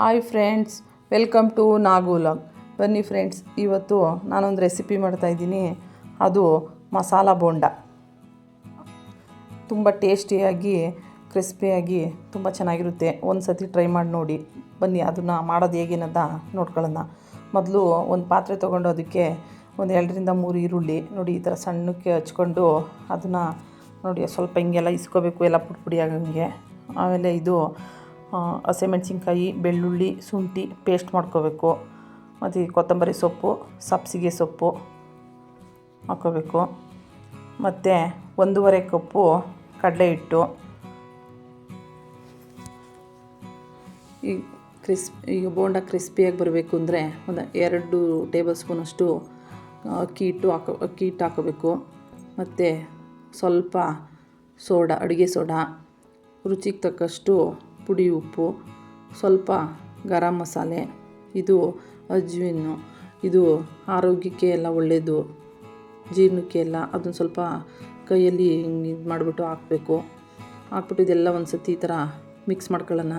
Hi friends welcome to ನಾಗೂಲಾಗ್ ಬನ್ನಿ friends ಇವತ್ತು ನಾನೊಂದು ರೆಸಿಪಿ ಮಾಡ್ತಾಯಿದ್ದೀನಿ ಅದು ಮಸಾಲ ಬೋಂಡ. ತುಂಬ ಟೇಸ್ಟಿಯಾಗಿ ಕ್ರಿಸ್ಪಿಯಾಗಿ ತುಂಬ ಚೆನ್ನಾಗಿರುತ್ತೆ. ಒಂದು ಸತಿ ಟ್ರೈ ಮಾಡಿ ನೋಡಿ. ಬನ್ನಿ, ಅದನ್ನು ಮಾಡೋದು ಹೇಗೇನದ ನೋಡ್ಕೊಳ್ಳೋಣ. ಮೊದಲು ಒಂದು ಪಾತ್ರೆ ತೊಗೊಂಡು ಅದಕ್ಕೆ ಒಂದು ಎರಡರಿಂದ ಮೂರು ಈರುಳ್ಳಿ, ನೋಡಿ ಈ ಥರ ಸಣ್ಣಕ್ಕೆ ಹಚ್ಕೊಂಡು ಅದನ್ನು ನೋಡಿ, ಸ್ವಲ್ಪ ಹಿಂಗೆಲ್ಲ ಇಸ್ಕೋಬೇಕು, ಎಲ್ಲ ಪುಡಿ ಪುಡಿ ಆಗಂಗೆ. ಆಮೇಲೆ ಇದು ಹಸಿಮೆಣ್ಸಿನ್ಕಾಯಿ ಬೆಳ್ಳುಳ್ಳಿ, ಶುಂಠಿ ಪೇಸ್ಟ್ ಮಾಡ್ಕೋಬೇಕು. ಮತ್ತು ಕೊತ್ತಂಬರಿ ಸೊಪ್ಪು ಸಬ್ಸಿಗೆ ಸೊಪ್ಪು ಹಾಕ್ಕೋಬೇಕು ಮತ್ತು ಒಂದೂವರೆ ಕಪ್ಪು ಕಡಲೆ ಹಿಟ್ಟು. ಈ ಕ್ರಿಸ್ ಈಗ ಬೋಂಡ ಕ್ರಿಸ್ಪಿಯಾಗಿ ಬರಬೇಕು ಅಂದರೆ ಒಂದು ಎರಡು ಟೇಬಲ್ ಸ್ಪೂನಷ್ಟು ಅಕ್ಕಿ ಹಿಟ್ಟು ಹಾಕೋ, ಅಕ್ಕಿ ಹಿಟ್ಟು ಹಾಕೋಬೇಕು. ಮತ್ತು ಸ್ವಲ್ಪ ಸೋಡಾ, ಅಡುಗೆ ಸೋಡಾ, ರುಚಿಗೆ ತಕ್ಕಷ್ಟು ಪುಡಿ ಉಪ್ಪು, ಸ್ವಲ್ಪ ಗರಂ ಮಸಾಲೆ, ಇದು ಅಜ್ವಿನ್ನು, ಇದು ಆರೋಗ್ಯಕ್ಕೆ ಎಲ್ಲ ಒಳ್ಳೆಯದು ಜೀರ್ಣಕ್ಕೆ ಎಲ್ಲ ಅದನ್ನು ಸ್ವಲ್ಪ ಕೈಯಲ್ಲಿ ಹಿಂಗೆ ಇದು ಮಾಡಿಬಿಟ್ಟು ಹಾಕಬೇಕು. ಹಾಕ್ಬಿಟ್ಟು ಇದೆಲ್ಲ ಒಂದು ಸತಿ ಈ ಥರ ಮಿಕ್ಸ್ ಮಾಡ್ಕೊಳ್ಳೋಣ.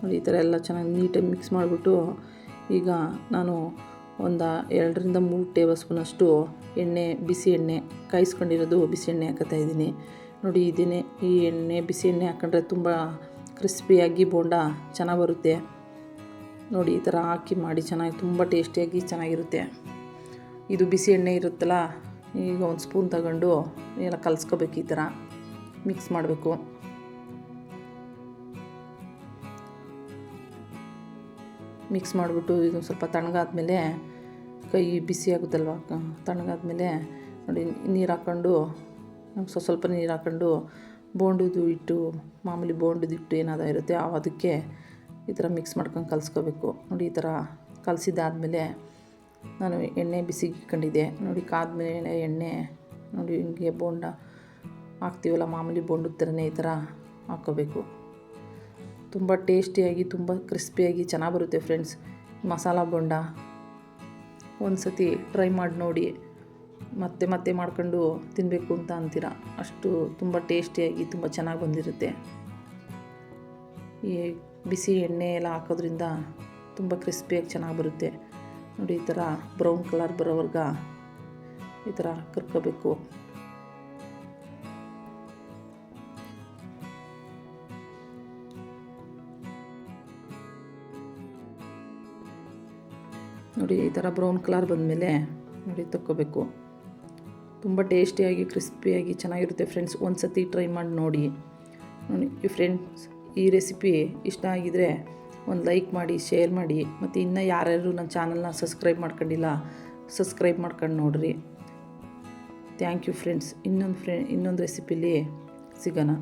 ನೋಡಿ ಈ ಥರ ಎಲ್ಲ ಚೆನ್ನಾಗಿ ನೀಟಾಗಿ ಮಿಕ್ಸ್ ಮಾಡಿಬಿಟ್ಟು ಈಗ ನಾನು ಒಂದು ಎರಡರಿಂದ ಮೂರು ಟೇಬಲ್ ಸ್ಪೂನಷ್ಟು ಎಣ್ಣೆ, ಬಿಸಿ ಎಣ್ಣೆ ಕಾಯಿಸ್ಕೊಂಡಿರೋದು ಬಿಸಿ ಎಣ್ಣೆ ಹಾಕತ್ತಾ ಇದ್ದೀನಿ. ನೋಡಿ, ಇದೇನೆ, ಈ ಎಣ್ಣೆ, ಬಿಸಿ ಎಣ್ಣೆ ಹಾಕೊಂಡ್ರೆ ತುಂಬ ಕ್ರಿಸ್ಪಿಯಾಗಿ ಬೋಂಡ ಚೆನ್ನಾಗಿ ಬರುತ್ತೆ. ನೋಡಿ, ಈ ಥರ ಹಾಕಿ ಮಾಡಿ ಚೆನ್ನಾಗಿ, ತುಂಬ ಟೇಸ್ಟಿಯಾಗಿ ಚೆನ್ನಾಗಿರುತ್ತೆ. ಇದು ಬಿಸಿ ಎಣ್ಣೆ ಇರುತ್ತಲ್ಲ, ಈಗ ಒಂದು ಸ್ಪೂನ್ ತಗೊಂಡು ಎಲ್ಲ ಕಲಸ್ಕೋಬೇಕು ಈ ಥರ ಮಿಕ್ಸ್ ಮಾಡಬೇಕು. ಮಿಕ್ಸ್ ಮಾಡಿಬಿಟ್ಟು ಇದು ಸ್ವಲ್ಪ ತಣ್ಣಗಾದ್ಮೇಲೆ, ಕೈ ಬಿಸಿ ಆಗುತ್ತಲ್ವ, ತಣ್ಣಗಾದ್ಮೇಲೆ ನೋಡಿ, ನೀರು ಹಾಕ್ಕೊಂಡು ಸ್ವಲ್ಪ ಸ್ವಲ್ಪ ನೀರು ಹಾಕ್ಕೊಂಡು ಬೋಂಡದು ಹಿಟ್ಟು ಮಾಮೂಲಿ ಬೋಂಡದ ಹಿಟ್ಟು ಏನಾದರೂ ಇರುತ್ತೆ ಅದಕ್ಕೆ ಈ ಥರ ಮಿಕ್ಸ್ ಮಾಡ್ಕೊಂಡು ಕಲಿಸ್ಕೋಬೇಕು. ನೋಡಿ ಈ ಥರ ಕಲಸಿದ್ದಾದಮೇಲೆ ನಾನು ಎಣ್ಣೆ ಬಿಸಿ ಇಟ್ಕೊಂಡಿದ್ದೆ. ನೋಡಿ ಕಾದ್ಮೇಲೆ ಎಣ್ಣೆ, ನೋಡಿ ಹಿಂಗೆ ಬೋಂಡ ಹಾಕ್ತೀವಲ್ಲ, ಮಾಮೂಲಿ ಬೋಂಡು ಥರನೇ ಈ ಥರ ಹಾಕ್ಕೋಬೇಕು. ತುಂಬ ಟೇಸ್ಟಿಯಾಗಿ, ತುಂಬ ಕ್ರಿಸ್ಪಿಯಾಗಿ ಚೆನ್ನಾಗಿ ಬರುತ್ತೆ ಫ್ರೆಂಡ್ಸ್. ಮಸಾಲ ಬೋಂಡ ಒಂದು ಸತಿ ಟ್ರೈ ಮಾಡಿ ನೋಡಿ. ಮತ್ತೆ ಮತ್ತೆ ಮಾಡ್ಕೊಂಡು ತಿನ್ನಬೇಕು ಅಂತ ಅಂತೀರ? ಅಷ್ಟು ತುಂಬ ಟೇಸ್ಟಿಯಾಗಿ ತುಂಬ ಚೆನ್ನಾಗಿ ಬಂದಿರುತ್ತೆ. ಈ ಬಿಸಿ ಎಣ್ಣೆ ಎಲ್ಲ ಹಾಕೋದ್ರಿಂದ ತುಂಬ ಕ್ರಿಸ್ಪಿಯಾಗಿ ಚೆನ್ನಾಗಿ ಬರುತ್ತೆ. ನೋಡಿ, ಈ ಥರ ಬ್ರೌನ್ ಕಲರ್ ಬರೋವರ್ಗ ಈ ಥರ ಕರ್ಕೋಬೇಕು. ನೋಡಿ, ಈ ಥರ ಬ್ರೌನ್ ಕಲರ್ ಬಂದಮೇಲೆ ನೋಡಿ, ತಕ್ಕೋಬೇಕು. ತುಂಬ ಟೇಸ್ಟಿಯಾಗಿ, ಕ್ರಿಸ್ಪಿಯಾಗಿ ಚೆನ್ನಾಗಿರುತ್ತೆ ಫ್ರೆಂಡ್ಸ್. ಒಂದು ಸತಿ ಟ್ರೈ ಮಾಡಿ ನೋಡಿ. ನೋಡಿ, ಈ ಫ್ರೆಂಡ್ಸ್, ಈ ರೆಸಿಪಿ ಇಷ್ಟ ಆಗಿದ್ದರೆ ಒಂದು ಲೈಕ್ ಮಾಡಿ, ಶೇರ್ ಮಾಡಿ. ಮತ್ತು ಇನ್ನೂ ಯಾರ್ಯಾರು ನನ್ನ ಚಾನಲ್ನ ಸಬ್ಸ್ಕ್ರೈಬ್ ಮಾಡ್ಕೊಂಡಿಲ್ಲ, ಸಬ್ಸ್ಕ್ರೈಬ್ ಮಾಡ್ಕೊಂಡು ನೋಡಿರಿ. Thank you friends. ಇನ್ನೊಂದು ಫ್ರೆ, ಇನ್ನೊಂದು ರೆಸಿಪಿಲಿ ಸಿಗೋಣ.